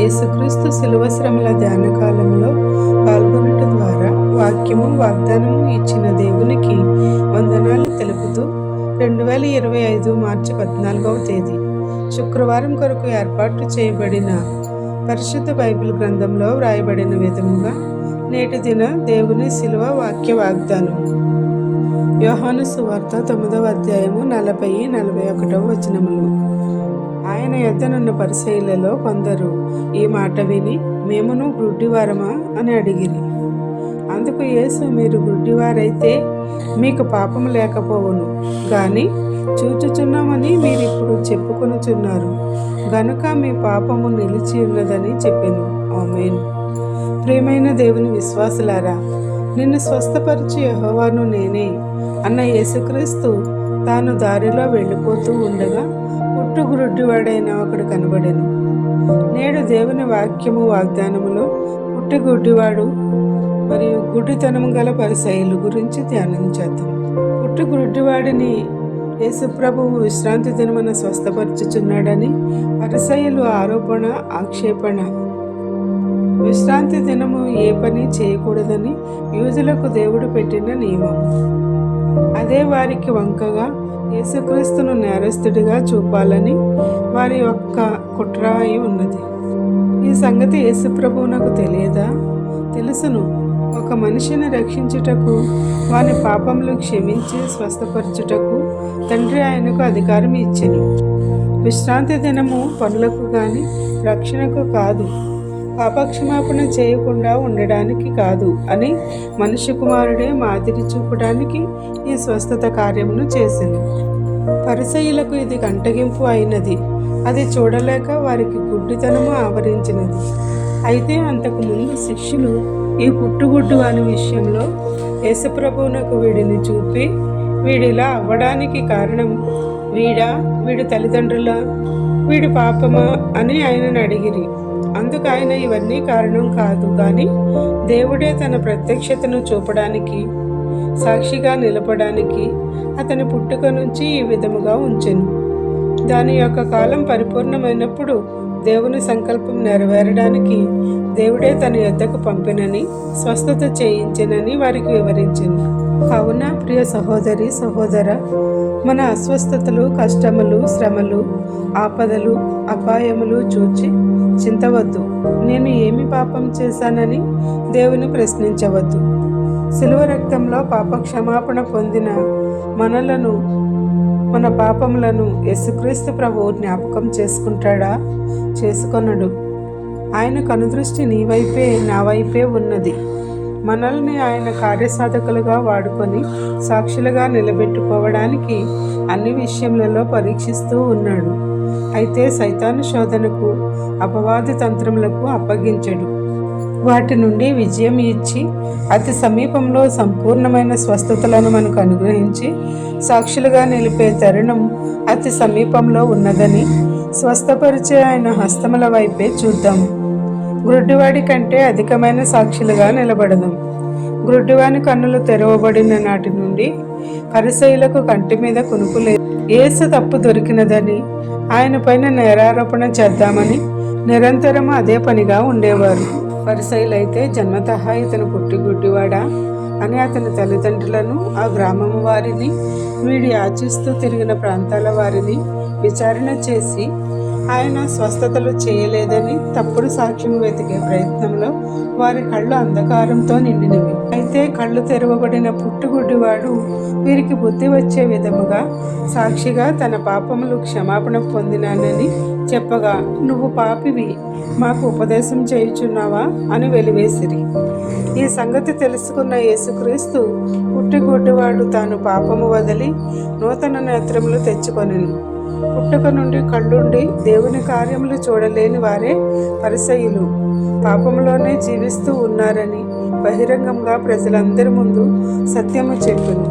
యేసుక్రీస్తు శిలువ శ్రమల ధ్యానకాలంలో పాల్గొనట ద్వారా వాక్యము వాగ్దానము ఇచ్చిన దేవునికి వందనాలు తెలుపుతూ రెండు వేల ఇరవై ఐదు మార్చి పద్నాలుగవ తేదీ శుక్రవారం కొరకు ఏర్పాటు చేయబడిన పరిశుద్ధ బైబిల్ గ్రంథంలో వ్రాయబడిన విధముగా నేటి దిన దేవుని శిలువ వాక్య వాగ్దానం. యోహాను సువార్త తొమ్మిదవ అధ్యాయము నలభై నలభై ఒకటవ వచనములు. ఆయన యొద్దనున్న పరిశైలలో కొందరు ఈ మాట విని మేమును గుడ్డివారమా? అని అడిగిరి. అందుకు యేసు మీరు గుడ్డివారైతే మీకు పాపం లేకపోవును. కానీ చూచుచున్నామని మీరు ఇప్పుడు చెప్పుకొనుచున్నారు. గనుక మీ పాపము నిలిచి ఉన్నదని చెప్పాను. ఆమెన్. ప్రేమైన దేవుని విశ్వాసులారా నిన్ను స్వస్థపరిచి యహోవాను నేనే. అన్న యేసుక్రీస్తు తాను దారిలో వెళ్ళిపోతూ ఉండగా పుట్టుగుడ్డివాడైన ఒకడు కనబడెను. నేడు దేవుని వాక్యము వాగ్దానములో పుట్టుగుడ్డివాడు మరియు గుడ్డితనము గల పరిశైలు గురించి ధ్యానించేద్దాం పుట్టుగుడ్డివాడిని యేసుప్రభువు విశ్రాంతి దినమున స్వస్థపరచుచున్నాడని పరిసయులు ఆరోపణ ఆక్షేపణ. విశ్రాంతి దినము ఏ పని చేయకూడదని యూదులకు దేవుడు పెట్టిన నియమం అదే వారికి వంకగా యేసుక్రీస్తును నేరస్తుడిగా చూపాలని వారి యొక్క కుట్ర అయి ఉన్నది. ఈ సంగతి యేసుప్రభువునకు తెలియదా? తెలుసును. ఒక మనిషిని రక్షించుటకు వాని పాపములు క్షమించి స్వస్థపరచుటకు తండ్రి ఆయనకు అధికారం ఇచ్చెను. విశ్రాంతి దినము పనులకు కానీ రక్షణకు కాదు. పాపక్షమాపణ చేయకుండా ఉండడానికి కాదు అని మనిషి కుమారుడే మాదిరి చూపడానికి ఈ స్వస్థత కార్యమును చేసింది. పరిసయులకు ఇది కంటగింపు అయినది. అది చూడలేక వారికి గుడ్డితనము ఆవరించినది. అయితే అంతకు ముందు శిష్యులు ఈ పుట్టుగుడ్డు అనే విషయంలో యేసుప్రభువునకు వీడిని చూపి వీడిలా అవ్వడానికి కారణం వీడా? వీడి తల్లిదండ్రుల? వీడి పాపమా? అని ఆయనను అడిగిరి. అందుకు ఆయన ఇవన్నీ కారణం కాదు కానీ దేవుడే తన ప్రత్యక్షతను చూపడానికి సాక్షిగా నిలపడానికి అతని పుట్టుక నుంచి ఈ విధముగా ఉంచెను. దాని యొక్క కాలం పరిపూర్ణమైనప్పుడు దేవుని సంకల్పం నెరవేరడానికి దేవుడే తన యొద్దకు పంపినని స్వస్థత చేయించినని వారికి వివరించింది కావున ప్రియ సహోదరి సహోదర మన అస్వస్థతలు కష్టములు శ్రమలు ఆపదలు అపాయములు చూచి చింతవద్దు. నేను ఏమి పాపం చేశానని దేవుని ప్రశ్నించవద్దు. శిలువ రక్తంలో పాప క్షమాపణ పొందిన మనలను మన పాపములను యేసుక్రీస్తు ప్రభువు జ్ఞాపకం చేసుకుంటాడా? చేసుకొనడు. ఆయన కనుదృష్టి నీ వైపే నా వైపే ఉన్నది. మనల్ని ఆయన కార్యసాధకులుగా వాడుకొని సాక్షులుగా నిలబెట్టుకోవడానికి అన్ని విషయములలో పరీక్షిస్తూ ఉన్నాడు. అయితే సైతాను శోధనకు అపవాది తంత్రములకు అప్పగించడు. వాటి నుండి విజయం ఇచ్చి అతి సమీపంలో సంపూర్ణమైన స్వస్థతలను మనకు అనుగ్రహించి సాక్షులుగా నిలిపే తరుణం అతి సమీపంలో ఉన్నదని స్వస్థపరిచే ఆయన హస్తముల వైపే చూద్దాం. గ్రుడ్డివాడి కంటే అధికమైన సాక్షులుగా నిలబడదాం. గ్రుడ్డివాని కన్నులు తెరవబడిన నాటి నుండి పరిసయులకు కంటి మీద కునుకులేదు ఏసు తప్పు దొరికినదని ఆయన పైన నేరారోపణ చేద్దామని నిరంతరం అదే పనిగా ఉండేవారు. పరిసయులైతే జన్మతహా ఇతను పుట్టి గుడ్డివాడా అని అతని తల్లిదండ్రులను ఆ గ్రామం వారిని వీడి ఆచిస్తూ తిరిగిన ప్రాంతాల వారిని విచారణ చేసి ఆయన స్వస్థతలు చేయలేదని తప్పుడు సాక్ష్యం వెతికే ప్రయత్నంలో వారి కళ్ళు అంధకారంతో నిండినవి. అయితే కళ్ళు తెరవబడిన పుట్టుగుడ్డివాడు వీరికి బుద్ధి వచ్చే విధముగా సాక్షిగా తన పాపములు క్షమాపణ పొందినానని చెప్పగా నువ్వు పాపివి మాకు ఉపదేశం చేయుచున్నావా? అని వెలివేసిరి. ఈ సంగతి తెలుసుకున్న యేసుక్రీస్తు పుట్టిగుడ్డివాడు తాను పాపము వదిలి నూతన నేత్రములు తెచ్చుకొనెను. పుట్టుక నుండి కళ్ళుండి దేవుని కార్యములు చూడలేని వారే పరిసయులు. పాపంలోనే జీవిస్తూ ఉన్నారని బహిరంగంగా ప్రజలందరి ముందు సత్యము చెప్పును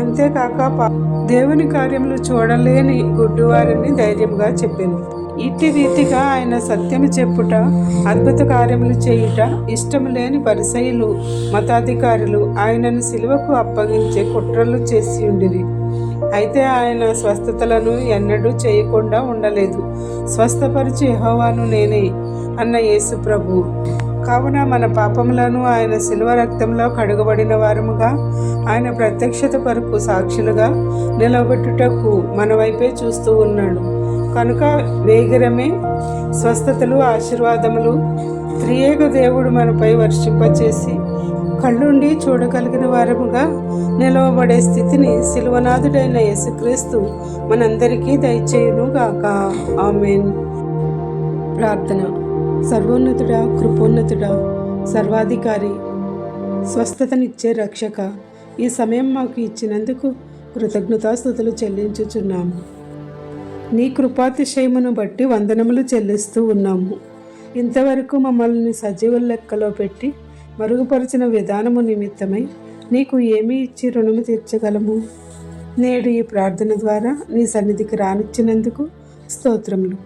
అంతేకాక పా- దేవుని కార్యములు చూడలేని గుడ్డివారిని ధైర్యంగా చెప్పింది ఇట్టి రీతిగా ఆయన సత్యము చెప్పుట అద్భుత కార్యములు చేయుట ఇష్టము లేని పరిసయులు మతాధికారులు ఆయనను సిలువకు అప్పగించే కుట్రలు చేసి ఉండిరి. అయితే ఆయన స్వస్థతలను ఎన్నడూ చేయకుండా ఉండలేదు. స్వస్థపరిచి యెహోవాను నేనే అన్న యేసు ప్రభు. కావున మన పాపములను ఆయన శిల్వ రక్తంలో కడుగబడిన వారముగా ఆయన ప్రత్యక్షత కొరకు సాక్షులుగా నిలబెట్టుటకు మన వైపే చూస్తూ ఉన్నాడు. కనుక వేగిరమే స్వస్థతలు ఆశీర్వాదములు త్రియేక దేవుడు మనపై వర్షింపచేసి కళ్ళుండి చూడగలిగిన వారముగా నిలవబడే స్థితిని శిలువనాథుడైన యేసుక్రీస్తు మనందరికీ దయచేయునుగాక. ఆమెన్. ప్రార్థన. సర్వోన్నతుడా కృపోన్నతుడా సర్వాధికారి స్వస్థతనిచ్చే రక్షక ఈ సమయం మాకు ఇచ్చినందుకు కృతజ్ఞతాస్థుతులు చెల్లించుచున్నాము. నీ కృపాతిశయమును బట్టి వందనములు చెల్లిస్తూ ఉన్నాము. ఇంతవరకు మమ్మల్ని సజీవుల లెక్కలో పెట్టి మరుగుపరిచిన విధానము నిమిత్తమై నీకు ఏమి ఇచ్చి రుణము తీర్చగలము? నేడు ఈ ప్రార్థన ద్వారా నీ సన్నిధికి రానిచ్చినందుకు స్తోత్రములు.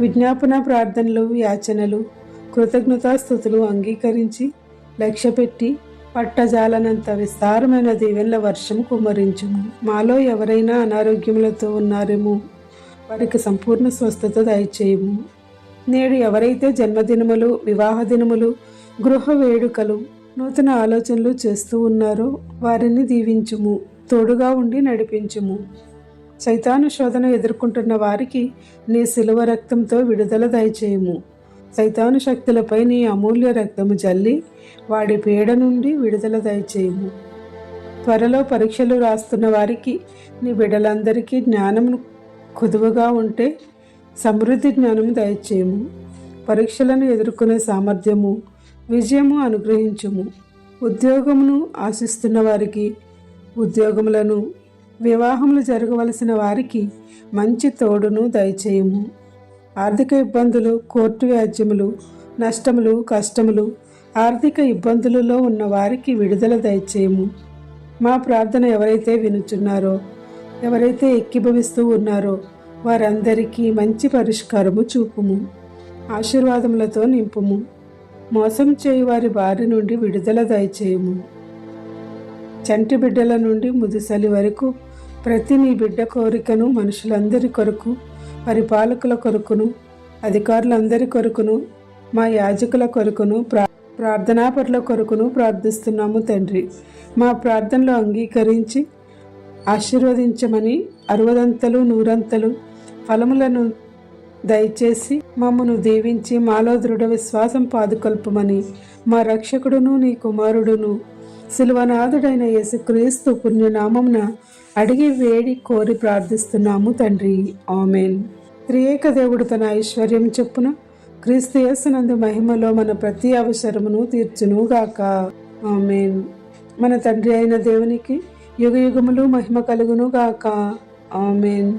విజ్ఞాపన ప్రార్థనలు యాచనలు కృతజ్ఞతాస్థుతులు అంగీకరించి లక్ష్యపెట్టి పట్టజాలనంత విస్తారమైన దీవెనల వర్షం కుమ్మరించుము. మాలో ఎవరైనా అనారోగ్యములతో ఉన్నారేమో వారికి సంపూర్ణ స్వస్థత దయచేయము. నేడు ఎవరైతే జన్మదినములు వివాహ దినములు గృహ వేడుకలు నూతన ఆలోచనలు చేస్తూ ఉన్నారో వారిని దీవించుము తోడుగా ఉండి నడిపించుము. సైతాను శోధన ఎదుర్కొంటున్న వారికి నీ శిలువ రక్తంతో విడుదల దయచేయము. సైతాను శక్తులపై నీ అమూల్య రక్తము జల్లి వాడి పీడ నుండి విడుదల దయచేయము. త్వరలో పరీక్షలు రాస్తున్న వారికి నీ బిడ్డలందరికీ జ్ఞానము కుదువగా ఉంటే సమృద్ధి జ్ఞానం దయచేయము. పరీక్షలను ఎదుర్కొనే సామర్థ్యము విజయము అనుగ్రహించుము. ఉద్యోగమును ఆశిస్తున్న వారికి ఉద్యోగములను వివాహములు జరగవలసిన వారికి మంచి తోడును దయచేయము. ఆర్థిక ఇబ్బందులు కోర్టు వ్యాజ్యములు నష్టములు కష్టములు ఆర్థిక ఇబ్బందులలో ఉన్న వారికి విడుదల దయచేయము. మా ప్రార్థన ఎవరైతే వినుచున్నారో ఎవరైతే ఎక్కిభవిస్తూ ఉన్నారో వారందరికీ మంచి పరిష్కారము చూపుము. ఆశీర్వాదములతో నింపుము. మోసం చేయి వారి బారి నుండి విడుదల దయచేయము. చంటి బిడ్డల నుండి ముదిసలి వరకు ప్రతి నీ బిడ్డ కోరికను మనుషులందరి కొరకు పరిపాలకుల కొరకును అధికారులందరి కొరకును మా యాజకుల కొరకును ప్రా ప్రార్థనాపరుల కొరకును ప్రార్థిస్తున్నాము తండ్రి. మా ప్రార్థనలు అంగీకరించి ఆశీర్వదించమని అరవదంతలు నూరంతలు ఫలములను దయచేసి మమ్మను దీవించి మాలో దృఢ విశ్వాసం పాదుకొల్పమని మా రక్షకుడును నీ కుమారుడును శిల్వనాథుడైన యేసుక్రీస్తు పుణ్యనామంన అడిగి వేడి కోరి ప్రార్థిస్తున్నాము తండ్రి. ఆమెన్. త్రియేక దేవుడు తన ఐశ్వర్యం చెప్పున క్రీస్తు యేసునందు మహిమలో మన ప్రతి అవసరమును తీర్చును గాక ఆమెన్. మన తండ్రి అయిన దేవునికి యుగ యుగములు మహిమ కలుగును గాక ఆమెన్.